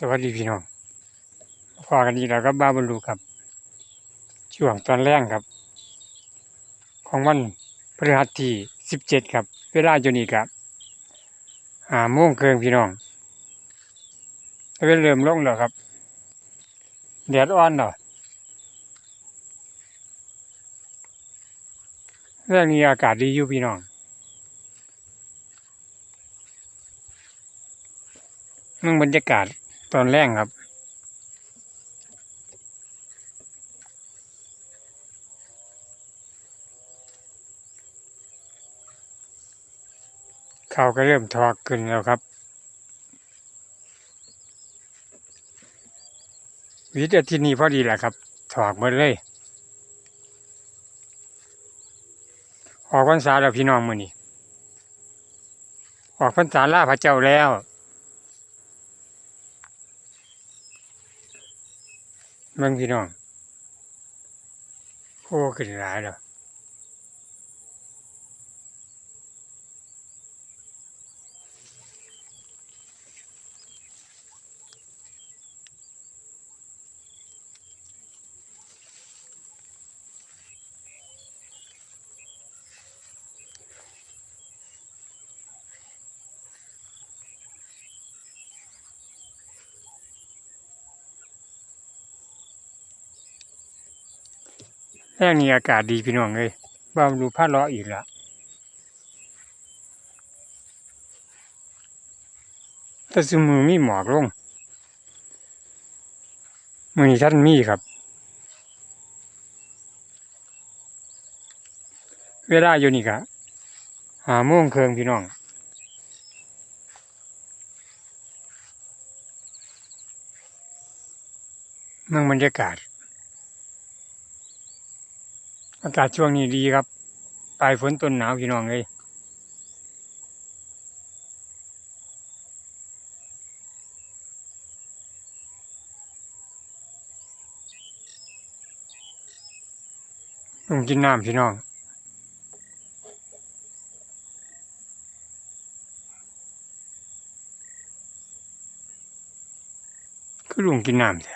สวัสดีพี่น้องพอกันดีแล้วก็บ้าบรรลุครับช่วงตอนแรกครับ ของวันพฤหัสที่สิบเจ็ดครับ เวลาอยู่นี่ครับหาโมงเกินพี่น้องตะเวนเริ่มลงแล้วครับแดดอ่อนเนาะเรื่องนี้อากาศดีอยู่พี่น้องมึงบรรยากาศ ตอนแรกครับ เขาก็เริ่มทอกขึ้นแล้วครับ วิทย์ที่นี่พอดีแหละครับ ถอกหมดเลย ออกพรรษาแล้วพี่น้องมือนี้ออกพรรษาล่าพระเจ้าแล้ว เมืองพี่น้องโอ้ขึ้นหลายแล้ว แรกนี้อากาศดีพี่น้องเลยบ้าดูผ้าลาะอีกล้วแต่สมือมีหมอกลง มือนี้ท่านมีครับ เวลาอยู่นี่กะหาโมงเคืองพี่น้องเมืองบรรยากาศ อากาศช่วงนี้ดีครับ ปลายฝนต้นหนาวพี่น้องเลยลงกินน้ำพี่น้องคือลุงกินน้ำแท้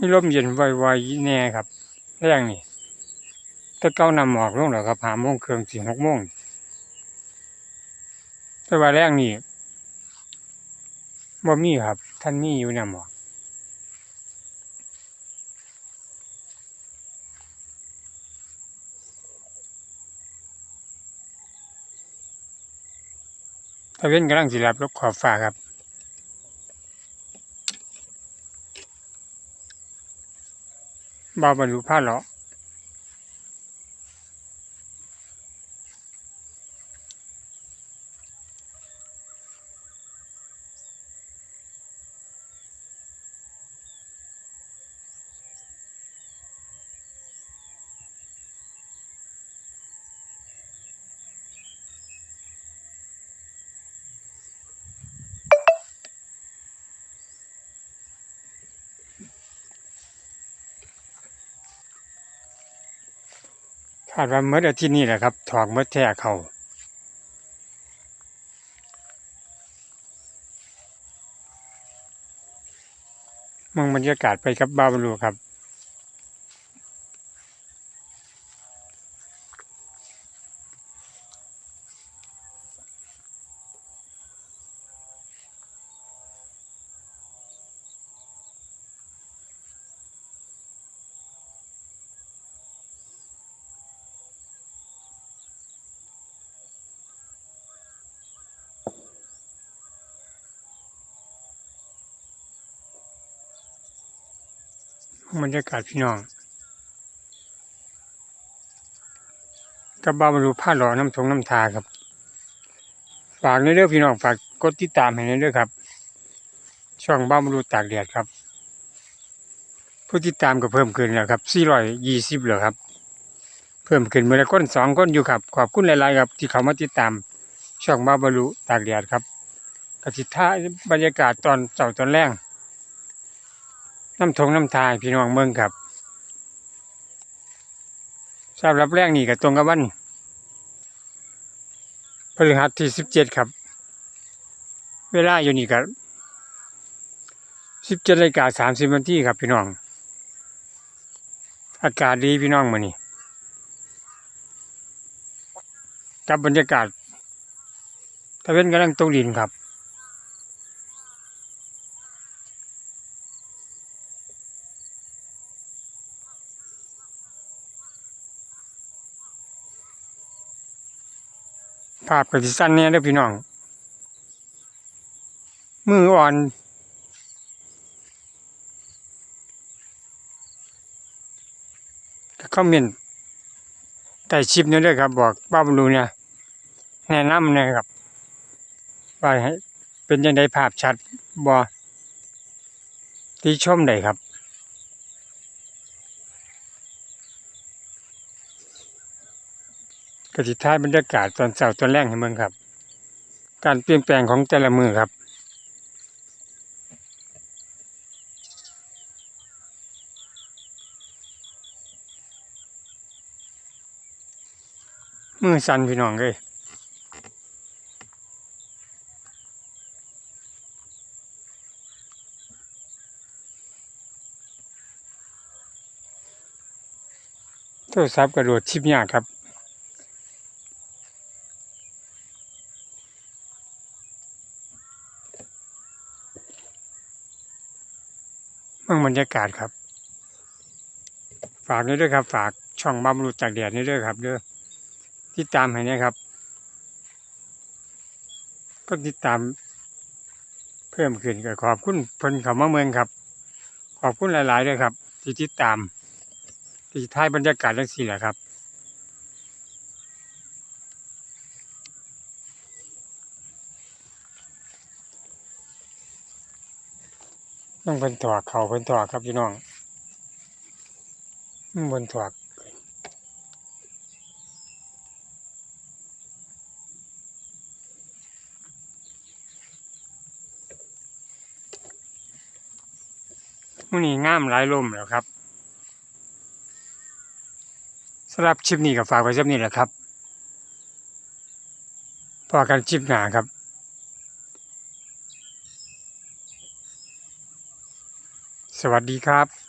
มีลมเย็นไวๆแน่ครับแรงนี่แต่เก้านำหมอกลงแล้วครับหามงเครื่องสี่หกโมงแต่ว่าแรงนี่บ่มีครับ ท่านมีอยู่นำหมอกตะเว้นกำลังสิรับรบขอบฟ้าครับ บ่าวบรรลุพระเหรอ คาดว่าเมื่ออาทิตย์นี้แหละครับถอกเมื่อแท้เขามองบรรยากาศไปครับบ้าบรรลุครับ บรรยากาศพี่น้องกับบ้าบรรลุผ้าหล่อน้ำทงน้ำทาครับ ฝากในเรื่องพี่น้องฝากกดติดตามให้ในเรื่องครับ ช่องบ้าบรรลุตากแดดครับ ผู้ติดตามก็เพิ่มขึ้นแล้วครับ420แล้วครับ เพิ่มขึ้นเมื่อละคนสองคนอยู่ครับ ขอบคุณหลายๆครับ ที่เขามาติดตามช่องบ้าบารุตากแดดครับกสิท่าบรรยากาศตอนเจ้าตอนแรง น้ำทงน้ำทายพี่น้องเมืองครับสำหรับแรงนี่ก็ตรงกับวันพฤหัสที่สิบเจ็ดครับ เวลาอยู่นี่ก็สิบเจ็ดนาฬิกาสามสิบนาทีครับพี่น้อง อากาศดีพี่น้องมื้อนี้กับบรรยากาศตะเว้นกำลังตกดินครับ ภาพก็สิสั้นแน่เด้อพี่น้อง มืออ่อน ก็คอมเมนต์ใต้ชิปนี่ด้วยครับ บอกบ้าบรูเนี่ยแนะนำเนะครับว่าให้เป็นยังไงภาพชัดบอที่ชมได้ครับ กสิท้ายบรรยากาศตอนเช้าตอนแรกให้เมืองครับ การเปลี่ยนแปลงของแต่ละมือครับมือสั่นพี่น้องเลยโทรศัพท์กระโดดชิปยากครับ เมือง บรรยากาศครับ ฝากนี้ด้วยครับ ฝากช่องบำรุจากแดดนี้ด้วยครับเด้อติดตามให้นะครับ ก็ติดตามเพิ่มขึ้นก็ขอบคุณเพิ่นเขามาเมืองครับ ขอบคุณหลายๆด้วยครับ ที่ติดตามที่ท้ายบรรยากาศจังสี่แหละครับ ต้องเป็นถอกเขาเป็นถอกครับพี่น้องบนถอกมื้อนี้ง่ามหลายลมแล้วครับสำหรับคลิปนี้ก็ฝากไว้สักนี้แหละครับพอกันคลิปหนาครับ วัสดีครับ